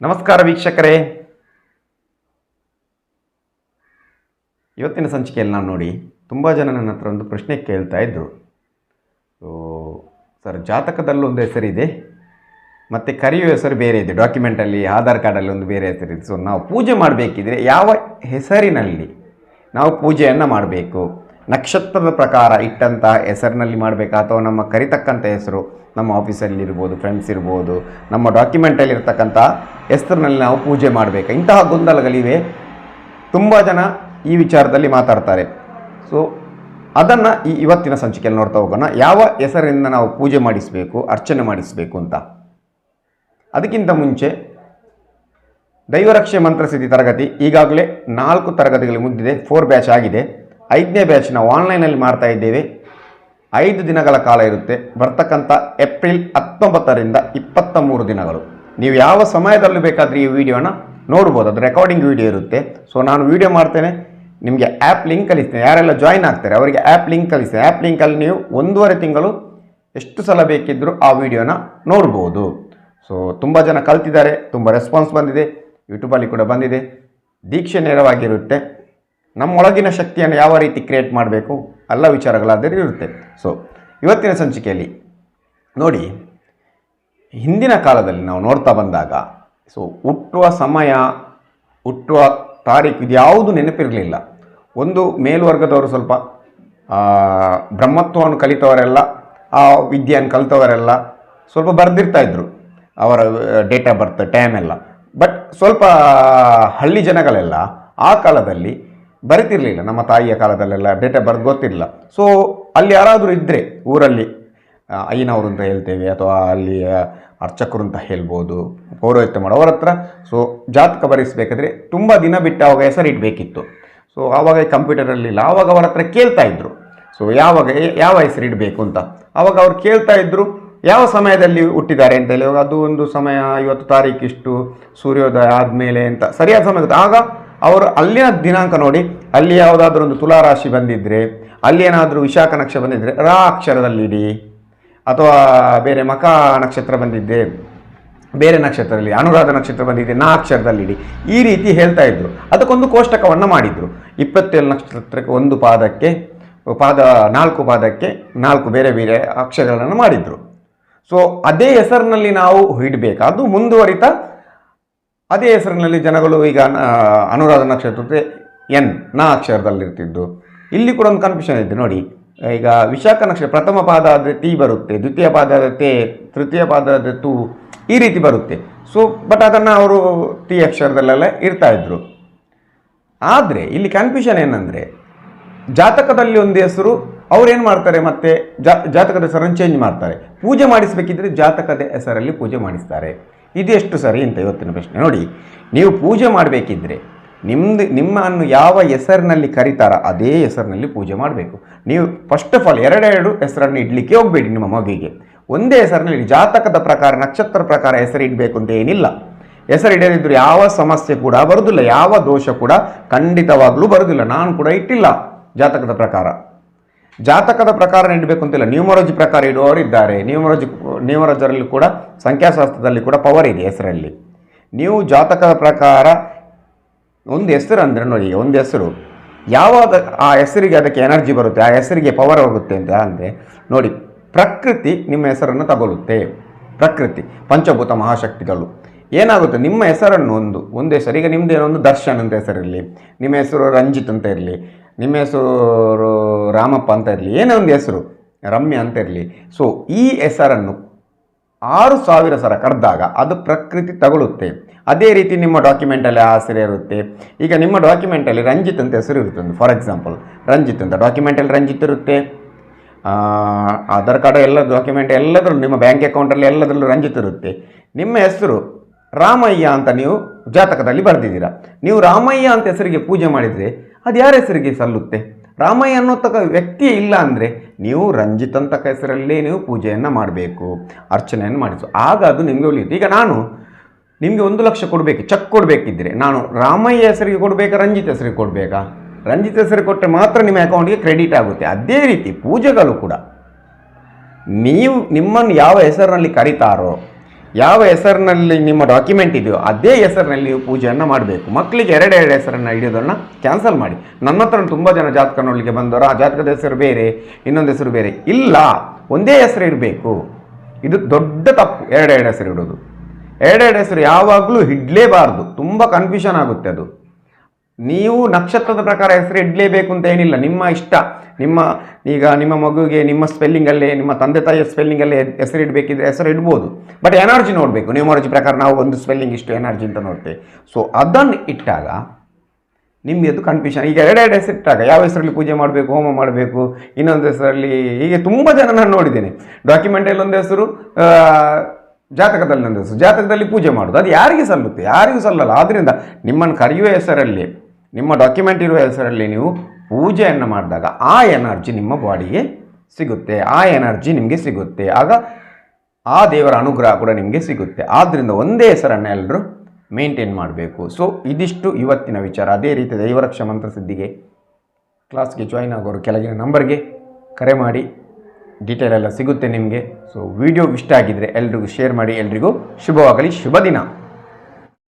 ನಮಸ್ಕಾರ ವೀಕ್ಷಕರೇ. ಇವತ್ತಿನ ಸಂಚಿಕೆಯಲ್ಲಿ ನಾನು ನೋಡಿ, ತುಂಬ ಜನ ನನ್ನ ಹತ್ರ ಒಂದು ಪ್ರಶ್ನೆ ಕೇಳ್ತಾ ಇದ್ದರು ಸರ್ ಜಾತಕದಲ್ಲೊಂದು ಹೆಸರಿದೆ ಮತ್ತು ಕರೆಯುವ ಹೆಸರು ಬೇರೆ ಇದೆ ಡಾಕ್ಯುಮೆಂಟಲ್ಲಿ ಆಧಾರ್ ಕಾರ್ಡಲ್ಲಿ ಒಂದು ಬೇರೆ ಹೆಸರಿದೆ ಸೊ ನಾವು ಪೂಜೆ ಮಾಡಬೇಕಿದ್ರೆ ಯಾವ ಹೆಸರಿನಲ್ಲಿ ನಾವು ಪೂಜೆಯನ್ನು ಮಾಡಬೇಕು? ನಕ್ಷತ್ರದ ಪ್ರಕಾರ ಇಟ್ಟಂತಹ ಹೆಸರಿನಲ್ಲಿ ಮಾಡಬೇಕಾ? ಅಥವಾ ನಮ್ಮ ಕರಿತಕ್ಕಂಥ ಹೆಸರು, ನಮ್ಮ ಆಫೀಸಲ್ಲಿ ಇರ್ಬೋದು ಫ್ರೆಂಡ್ಸ್ ಇರ್ಬೋದು, ನಮ್ಮ ಡಾಕ್ಯುಮೆಂಟಲ್ಲಿ ಇರ್ತಕ್ಕಂಥ ಹೆಸರಿನಲ್ಲಿ ನಾವು ಪೂಜೆ ಮಾಡಬೇಕಾ? ಇಂತಹ ಗೊಂದಲಗಳಿವೆ. ತುಂಬ ಜನ ಈ ವಿಚಾರದಲ್ಲಿ ಮಾತಾಡ್ತಾರೆ. ಸೊ ಅದನ್ನು ಈ ಇವತ್ತಿನ ಸಂಚಿಕೆಯಲ್ಲಿ ನೋಡ್ತಾ ಹೋಗೋಣ. ಯಾವ ಹೆಸರಿಂದ ನಾವು ಪೂಜೆ ಮಾಡಿಸಬೇಕು, ಅರ್ಚನೆ ಮಾಡಿಸಬೇಕು ಅಂತ. ಅದಕ್ಕಿಂತ ಮುಂಚೆ, ದೈವರಕ್ಷೆ ಮಂತ್ರಸಿದ್ಧಿ ತರಗತಿ ಈಗಾಗಲೇ ನಾಲ್ಕು ತರಗತಿಗಳು ಮುಗಿದಿದೆ ಫೋರ್ ಬ್ಯಾಚ್ ಆಗಿದೆ. ಐದನೇ ಬ್ಯಾಚ್ ನಾವು ಆನ್ಲೈನಲ್ಲಿ ಮಾಡ್ತಾ ಇದ್ದೇವೆ. ಐದು ದಿನಗಳ ಕಾಲ ಇರುತ್ತೆ. ಬರ್ತಕ್ಕಂಥ ಏಪ್ರಿಲ್ ಹತ್ತೊಂಬತ್ತರಿಂದ ಇಪ್ಪತ್ತ ಮೂರು ದಿನಗಳು. ನೀವು ಯಾವ ಸಮಯದಲ್ಲೂ ಬೇಕಾದರೆ ಈ ವಿಡಿಯೋನ ನೋಡ್ಬೋದು. ಅದು ರೆಕಾರ್ಡಿಂಗ್ ವಿಡಿಯೋ ಇರುತ್ತೆ. ಸೊ ನಾನು ವಿಡಿಯೋ ಮಾಡ್ತೇನೆ. ನಿಮಗೆ ಆ್ಯಪ್ ಲಿಂಕ್ ಕಲಿಸ್ತೇನೆ ಯಾರೆಲ್ಲ ಜಾಯ್ನ್ ಆಗ್ತಾರೆ, ಅವರಿಗೆ ಆ್ಯಪ್ ಲಿಂಕ್ ಕಲಿಸ್ತೇನೆ ಆ್ಯಪ್ ಲಿಂಕಲ್ಲಿ ನೀವು ಒಂದೂವರೆ ತಿಂಗಳು ಎಷ್ಟು ಸಲ ಬೇಕಿದ್ದರೂ ಆ ವಿಡಿಯೋನ ನೋಡ್ಬೋದು. ಸೊ ತುಂಬ ಜನ ಕಲ್ತಿದ್ದಾರೆ. ತುಂಬ ರೆಸ್ಪಾನ್ಸ್ ಬಂದಿದೆ. ಯೂಟ್ಯೂಬಲ್ಲಿ ಕೂಡ ಬಂದಿದೆ. ದೀಕ್ಷೆ ನೇರವಾಗಿರುತ್ತೆ. ನಮ್ಮೊಳಗಿನ ಶಕ್ತಿಯನ್ನು ಯಾವ ರೀತಿ ಕ್ರಿಯೇಟ್ ಮಾಡಬೇಕು ಎಲ್ಲ ವಿಚಾರಗಳಾದರೆ ಇರುತ್ತೆ. ಸೊ ಇವತ್ತಿನ ಸಂಚಿಕೆಯಲ್ಲಿ ನೋಡಿ, ಹಿಂದಿನ ಕಾಲದಲ್ಲಿ ನಾವು ನೋಡ್ತಾ ಬಂದಾಗ ಸೊ ಹುಟ್ಟುವ ಸಮಯ, ಹುಟ್ಟುವ ತಾರೀಕು ಇದ್ಯಾವುದು ನೆನಪಿರಲಿಲ್ಲ. ಒಂದು ಮೇಲ್ವರ್ಗದವರು ಸ್ವಲ್ಪ ಬ್ರಹ್ಮತ್ವವನ್ನು ಕಲಿತವರೆಲ್ಲ, ಆ ವಿದ್ಯೆಯನ್ನು ಕಲಿತವರೆಲ್ಲ ಸ್ವಲ್ಪ ಬರೆದಿರ್ತಾ ಇದ್ದರು ಅವರ ಡೇಟ್ ಆಫ್ ಬರ್ತ್ ಟೈಮ್ ಎಲ್ಲ. ಬಟ್ ಸ್ವಲ್ಪ ಹಳ್ಳಿ ಜನಗಳೆಲ್ಲ ಆ ಕಾಲದಲ್ಲಿ ಬರಿತಿರ್ಲಿಲ್ಲ. ನಮ್ಮ ತಾಯಿಯ ಕಾಲದಲ್ಲೆಲ್ಲ ಡೇಟಾ ಆಫ್ ಬರ್ತ್ ಗೊತ್ತಿರಲಿಲ್ಲ ಸೊ ಅಲ್ಲಿ ಯಾರಾದರೂ ಇದ್ದರೆ ಊರಲ್ಲಿ ಅಯ್ಯನವರು ಅಂತ ಹೇಳ್ತೇವೆ ಅಥವಾ ಅಲ್ಲಿ ಅರ್ಚಕರು ಅಂತ ಹೇಳ್ಬೋದು, ಪೌರೋಹಿತ್ಯ ಮಾಡೋ ಅವರ ಹತ್ರ. ಸೊ ಜಾತಕ ಬರೆಸಬೇಕಾದ್ರೆ ತುಂಬ ದಿನ ಬಿಟ್ಟು ಅವಾಗ ಹೆಸರು ಇಡಬೇಕಿತ್ತು. ಸೊ ಆವಾಗ ಕಂಪ್ಯೂಟರಲ್ಲಿಲ್ಲ ಆವಾಗ ಅವರ ಹತ್ರ ಕೇಳ್ತಾ ಇದ್ರು. ಸೊ ಯಾವಾಗ, ಯಾವ ಹೆಸರು ಇಡಬೇಕು ಅಂತ. ಆವಾಗ ಅವ್ರು ಕೇಳ್ತಾ ಇದ್ರು, ಯಾವ ಸಮಯದಲ್ಲಿ ಹುಟ್ಟಿದ್ದಾರೆ ಅಂತ ಹೇಳಿ, ಅದು ಒಂದು ಸಮಯ ಇವತ್ತು ತಾರೀಕು ಇಷ್ಟು ಸೂರ್ಯೋದಯ ಆದಮೇಲೆ ಅಂತ. ಸರಿಯಾದ ಸಮಯ. ಆಗ ಅವರು ಅಲ್ಲಿನ ದಿನಾಂಕ ನೋಡಿ, ಅಲ್ಲಿ ಯಾವುದಾದ್ರೂ ಒಂದು ತುಲಾರಾಶಿ ಬಂದಿದ್ದರೆ ಅಲ್ಲಿ ಏನಾದರೂ ವಿಶಾಖ ನಕ್ಷತ್ರ ಬಂದಿದ್ದರೆ ರಾ ಅಕ್ಷರದಲ್ಲಿ ಇಡಿ ಅಥವಾ ಬೇರೆ ಮಕ ನಕ್ಷತ್ರ ಬಂದಿದ್ದೆ, ಬೇರೆ ನಕ್ಷತ್ರದಲ್ಲಿ, ಅನುರಾಧ ನಕ್ಷತ್ರ ಬಂದಿದೆ ನಾ ಅಕ್ಷರದಲ್ಲಿ ಇಡಿ ಈ ರೀತಿ ಹೇಳ್ತಾ ಇದ್ದರು ಅದಕ್ಕೊಂದು ಕೋಷ್ಟಕವನ್ನು ಮಾಡಿದ್ರು. ಇಪ್ಪತ್ತೇಳು ನಕ್ಷತ್ರಕ್ಕೆ ಒಂದು ಪಾದಕ್ಕೆ, ಪಾದ, ನಾಲ್ಕು ಪಾದಕ್ಕೆ, ನಾಲ್ಕು ಬೇರೆ ಬೇರೆ ಅಕ್ಷರಗಳನ್ನು ಮಾಡಿದ್ರು. ಸೊ ಅದೇ ಹೆಸರಿನಲ್ಲಿ ನಾವು ಇಡಬೇಕಾದ್ದು ಮುಂದುವರಿತ ಅದೇ ಹೆಸರಿನಲ್ಲಿ ಜನಗಳು ಈಗ ಅನುರಾಧ ನಕ್ಷತ್ರಕ್ಕೆ ಎನ್ ನಾ ಅಕ್ಷರದಲ್ಲಿರ್ತಿದ್ದು. ಇಲ್ಲಿ ಕೂಡ ಒಂದು ಕನ್ಫ್ಯೂಷನ್ ಇದೆ, ನೋಡಿ. ಈಗ ವಿಶಾಖ ನಕ್ಷತ್ರ, ಪ್ರಥಮ ಪಾದ ಆದರೆ ಟಿ ಬರುತ್ತೆ, ದ್ವಿತೀಯ ಪಾದ ಆದರೆ ತೇ, ತೃತೀಯ ಪಾದ ಆದರೆ ತು, ಈ ರೀತಿ ಬರುತ್ತೆ. ಸೊ ಬಟ್ ಅದನ್ನು ಅವರು ಟಿ ಅಕ್ಷರದಲ್ಲೆಲ್ಲ ಇರ್ತಾ ಇದ್ರು. ಆದರೆ, ಇಲ್ಲಿ ಕನ್ಫ್ಯೂಷನ್ ಏನಂದರೆ, ಜಾತಕದಲ್ಲಿ ಒಂದು ಹೆಸರು, ಅವರೇನು ಮಾಡ್ತಾರೆ ಮತ್ತೆ ಜಾ, ಜಾತಕದ ಹೆಸರನ್ನು ಚೇಂಜ್ ಮಾಡ್ತಾರೆ. ಪೂಜೆ ಮಾಡಿಸಬೇಕಿದ್ರೆ ಜಾತಕದ ಹೆಸರಲ್ಲಿ ಪೂಜೆ ಮಾಡಿಸ್ತಾರೆ. ಇದೆಷ್ಟು ಸರಿ ಅಂತ ಇವತ್ತಿನ ಪ್ರಶ್ನೆ. ನೋಡಿ, ನೀವು ಪೂಜೆ ಮಾಡಬೇಕಿದ್ರೆ ನಿಮ್ಮದು ನಿಮ್ಮನ್ನು ಯಾವ ಹೆಸರಿನಲ್ಲಿ ಕರೀತಾರ ಅದೇ ಹೆಸರಿನಲ್ಲಿ ಪೂಜೆ ಮಾಡಬೇಕು. ನೀವು ಫಸ್ಟ್ ಆಫ್ ಆಲ್ ಎರಡೆರಡು ಹೆಸರನ್ನು ಇಡಲಿಕ್ಕೆ ಹೋಗಬೇಡಿ ನಿಮ್ಮ ಮಗುವಿಗೆ. ಒಂದೇ ಹೆಸರಿನಲ್ಲಿ ಜಾತಕದ ಪ್ರಕಾರ ನಕ್ಷತ್ರ ಪ್ರಕಾರ ಹೆಸರು ಇಡಬೇಕು ಅಂತ ಏನಿಲ್ಲ. ಹೆಸರು ಇಡದಿದ್ದರೂ ಯಾವ ಸಮಸ್ಯೆ ಕೂಡ ಬರುವುದಿಲ್ಲ ಯಾವ ದೋಷ ಕೂಡ ಖಂಡಿತವಾಗಲೂ ಬರುವುದಿಲ್ಲ ನಾನು ಕೂಡ ಇಟ್ಟಿಲ್ಲ ಜಾತಕದ ಪ್ರಕಾರ. ಜಾತಕದ ಪ್ರಕಾರ ಇಡಬೇಕು ಅಂತಿಲ್ಲ. ನ್ಯೂಮರಾಜಿ ಪ್ರಕಾರ ಇಡುವವರು ಇದ್ದಾರೆ. ನ್ಯೂಮರಾಜಿ ನ್ಯೂಮರಾಜರಲ್ಲಿ ಕೂಡ ಸಂಖ್ಯಾಶಾಸ್ತ್ರದಲ್ಲಿ ಕೂಡ ಪವರ್ ಇದೆ ಹೆಸರಲ್ಲಿ. ನೀವು ಜಾತಕದ ಪ್ರಕಾರ ಒಂದು ಹೆಸರು ಅಂದರೆ ನೋಡಿ, ಒಂದು ಹೆಸರು. ಯಾವಾಗ ಆ ಹೆಸರಿಗೆ ಅದಕ್ಕೆ ಎನರ್ಜಿ ಬರುತ್ತೆ, ಆ ಹೆಸರಿಗೆ ಪವರ್ ಹೋಗುತ್ತೆ ಅಂತ ಅಂದರೆ ನೋಡಿ, ಪ್ರಕೃತಿ ನಿಮ್ಮ ಹೆಸರನ್ನು ತಗೊಳ್ಳುತ್ತೆ. ಪ್ರಕೃತಿ, ಪಂಚಭೂತ ಮಹಾಶಕ್ತಿಗಳು. ಏನಾಗುತ್ತೆ? ನಿಮ್ಮ ಹೆಸರನ್ನು ಒಂದು ಒಂದು ಹೆಸರು. ಈಗ ನಿಮ್ಮದೇನೋ ಒಂದು ದರ್ಶನ್ ಅಂತ ಹೆಸರಿರಲಿ, ನಿಮ್ಮ ಹೆಸರು ರಂಜಿತ್ ಅಂತ ಇರಲಿ ನಿಮ್ಮ ಹೆಸರು ರಾಮಪ್ಪ ಅಂತ ಇರಲಿ, ಏನೇ ಒಂದು ಹೆಸರು, ರಮ್ಯ ಅಂತ ಇರಲಿ. ಸೊ ಈ ಹೆಸರನ್ನು ಆರು ಸಾವಿರ ಸರ ಕರೆದಾಗ ಅದು ಪ್ರಕೃತಿ ತಗೊಳ್ಳುತ್ತೆ ಅದೇ ರೀತಿ ನಿಮ್ಮ ಡಾಕ್ಯುಮೆಂಟಲ್ಲಿ ಆಸರೆ ಇರುತ್ತೆ. ಈಗ ನಿಮ್ಮ ಡಾಕ್ಯುಮೆಂಟಲ್ಲಿ ರಂಜಿತ್ ಅಂತ ಹೆಸರು ಇರುತ್ತೆ ಒಂದು ಫಾರ್ ಎಕ್ಸಾಂಪಲ್ ರಂಜಿತ್ ಅಂತ ಡಾಕ್ಯುಮೆಂಟಲ್ಲಿ ರಂಜಿತ್ ಇರುತ್ತೆ. ಆಧಾರ್ ಕಾರ್ಡ್ ಎಲ್ಲ ಡಾಕ್ಯುಮೆಂಟ್ ಎಲ್ಲದರಲ್ಲೂ, ನಿಮ್ಮ ಬ್ಯಾಂಕ್ ಅಕೌಂಟಲ್ಲಿ ಎಲ್ಲದರಲ್ಲೂ ರಂಜಿತ್ ಇರುತ್ತೆ. ನಿಮ್ಮ ಹೆಸರು ರಾಮಯ್ಯ ಅಂತ ನೀವು ಜಾತಕದಲ್ಲಿ ಬರೆದಿದ್ದೀರಾ. ನೀವು ರಾಮಯ್ಯ ಅಂತ ಹೆಸರಿಗೆ ಪೂಜೆ ಮಾಡಿದರೆ ಅದು ಯಾರ ಹೆಸರಿಗೆ ಸಲ್ಲುತ್ತೆ? ರಾಮಯ್ಯ ಅನ್ನೋತಕ್ಕ ವ್ಯಕ್ತಿ ಇಲ್ಲ ಅಂದರೆ ನೀವು ರಂಜಿತ್ ಅಂತಕ್ಕ ಹೆಸರಲ್ಲೇ ನೀವು ಪೂಜೆಯನ್ನು ಮಾಡಬೇಕು, ಅರ್ಚನೆಯನ್ನು ಮಾಡಿಸು. ಆಗ ಅದು ನಿಮಗೆ ಉಳಿಯುತ್ತೆ. ಈಗ ನಾನು ನಿಮಗೆ ಒಂದು ಲಕ್ಷ ಕೊಡಬೇಕು, ಚೆಕ್ ಕೊಡಬೇಕಿದ್ರೆ ನಾನು ರಾಮಯ್ಯ ಹೆಸರಿಗೆ ಕೊಡಬೇಕಾ, ರಂಜಿತ್ ಹೆಸರಿಗೆ ಕೊಡಬೇಕಾ? ರಂಜಿತ್ ಹೆಸರಿಗೆ ಕೊಟ್ಟರೆ ಮಾತ್ರ ನಿಮ್ಮ ಅಕೌಂಟ್ಗೆ ಕ್ರೆಡಿಟ್ ಆಗುತ್ತೆ. ಅದೇ ರೀತಿ ಪೂಜೆಗಳು ಕೂಡ. ನೀವು ನಿಮ್ಮನ್ನು ಯಾವ ಹೆಸರಿನಲ್ಲಿ ಕರೀತಾರೋ ಯಾವ ಹೆಸರಿನಲ್ಲಿ ನಿಮ್ಮ ಡಾಕ್ಯುಮೆಂಟ್ ಇದೆಯೋ ಅದೇ ಹೆಸರಿನಲ್ಲಿ ಪೂಜೆಯನ್ನು ಮಾಡಬೇಕು. ಮಕ್ಕಳಿಗೆ ಎರಡೆರಡು ಹೆಸರನ್ನು ಹಿಡಿಯೋದನ್ನು ಕ್ಯಾನ್ಸಲ್ ಮಾಡಿ. ನನ್ನ ಹತ್ರ ತುಂಬ ಜನ ಜಾತಕ ನೋಡಲಿಕ್ಕೆ ಬಂದವರು, ಆ ಜಾತಕದ ಹೆಸರು ಬೇರೆ, ಇನ್ನೊಂದು ಹೆಸರು ಬೇರೆ. ಇಲ್ಲ, ಒಂದೇ ಹೆಸರು ಇರಬೇಕು. ಇದು ದೊಡ್ಡ ತಪ್ಪು ಎರಡೆರಡು ಹೆಸರು ಇಡೋದು. ಎರಡೆರಡು ಹೆಸರು ಯಾವಾಗಲೂ ಇಡಲೇಬಾರ್ದು ತುಂಬ ಕನ್ಫ್ಯೂಷನ್ ಆಗುತ್ತೆ ಅದು. ನೀವು ನಕ್ಷತ್ರದ ಪ್ರಕಾರ ಹೆಸರು ಇಡಲೇಬೇಕು ಅಂತ ಏನಿಲ್ಲ. ನಿಮ್ಮ ಇಷ್ಟ. ನಿಮ್ಮ ಈಗ ನಿಮ್ಮ ಮಗುವಿಗೆ ನಿಮ್ಮ ಸ್ಪೆಲ್ಲಿಂಗಲ್ಲೇ ನಿಮ್ಮ ತಂದೆ ತಾಯಿಯ ಸ್ಪೆಲ್ಲಿಂಗಲ್ಲೇ ಹೆಸರು ಇಡಬೇಕಿದ್ರೆ ಹೆಸರು ಇಡ್ಬೋದು ಬಟ್ ಎನರ್ಜಿ ನೋಡಬೇಕು. ನ್ಯೂಮಾರಜಿ ಪ್ರಕಾರ ನಾವು ಒಂದು ಸ್ಪೆಲ್ಲಿಂಗ್ ಇಷ್ಟು ಎನರ್ಜಿ ಅಂತ ನೋಡ್ತೇವೆ. ಸೊ ಅದನ್ನು ಇಟ್ಟಾಗ ನಿಮಗೆ ಅದು ಕನ್ಫ್ಯೂಷನ್ ಈಗ ಎರಡೆರಡು ಹೆಸರು ಇಟ್ಟಾಗ ಯಾವ ಹೆಸರಲ್ಲಿ ಪೂಜೆ ಮಾಡಬೇಕು, ಹೋಮ ಮಾಡಬೇಕು, ಇನ್ನೊಂದು ಹೆಸರಲ್ಲಿ ಹೀಗೆ ತುಂಬ ಜನ ನಾನು ನೋಡಿದ್ದೇನೆ. ಡಾಕ್ಯುಮೆಂಟಲ್ಲಿ ಒಂದು ಹೆಸರು ಜಾತಕದಲ್ಲಿ ಒಂದು ಹೆಸರು. ಜಾತಕದಲ್ಲಿ ಪೂಜೆ ಮಾಡೋದು. ಅದು ಯಾರಿಗೆ ಸಲ್ಲುತ್ತೆ? ಯಾರಿಗೂ ಸಲ್ಲಲ್ಲ. ಆದ್ದರಿಂದ ನಿಮ್ಮನ್ನು ಕರೆಯುವ ಹೆಸರಲ್ಲಿ ನಿಮ್ಮ ಡಾಕ್ಯುಮೆಂಟ್ ಇರುವ ಹೆಸರಲ್ಲಿ ನೀವು ಪೂಜೆಯನ್ನು ಮಾಡಿದಾಗ ಆ ಎನರ್ಜಿ ನಿಮ್ಮ ಬಾಡಿಗೆ ಸಿಗುತ್ತೆ, ಆ ಎನರ್ಜಿ ನಿಮಗೆ ಸಿಗುತ್ತೆ. ಆಗ ಆ ದೇವರ ಅನುಗ್ರಹ ಕೂಡ ನಿಮಗೆ ಸಿಗುತ್ತೆ. ಆದ್ದರಿಂದ ಒಂದೇ ಹೆಸರನ್ನು ಎಲ್ಲರೂ ಮೇಂಟೈನ್ ಮಾಡಬೇಕು. ಸೊ ಇದಿಷ್ಟು ಇವತ್ತಿನ ವಿಚಾರ. ಅದೇ ರೀತಿ ದೈವರಕ್ಷ ಮಂತ್ರ ಸಿದ್ಧಿಗೆ ಕ್ಲಾಸ್ಗೆ ಜಾಯ್ನ್ ಆಗೋರು ಕೆಳಗಿನ ನಂಬರ್ಗೆ ಕರೆ ಮಾಡಿ. ಡೀಟೇಲ್ ಎಲ್ಲ ಸಿಗುತ್ತೆ ನಿಮಗೆ. ಸೊ ವಿಡಿಯೋ ಇಷ್ಟ ಆಗಿದ್ದರೆ ಎಲ್ರಿಗೂ ಶೇರ್ ಮಾಡಿ. ಎಲ್ರಿಗೂ ಶುಭವಾಗಲಿ. ಶುಭ ದಿನ.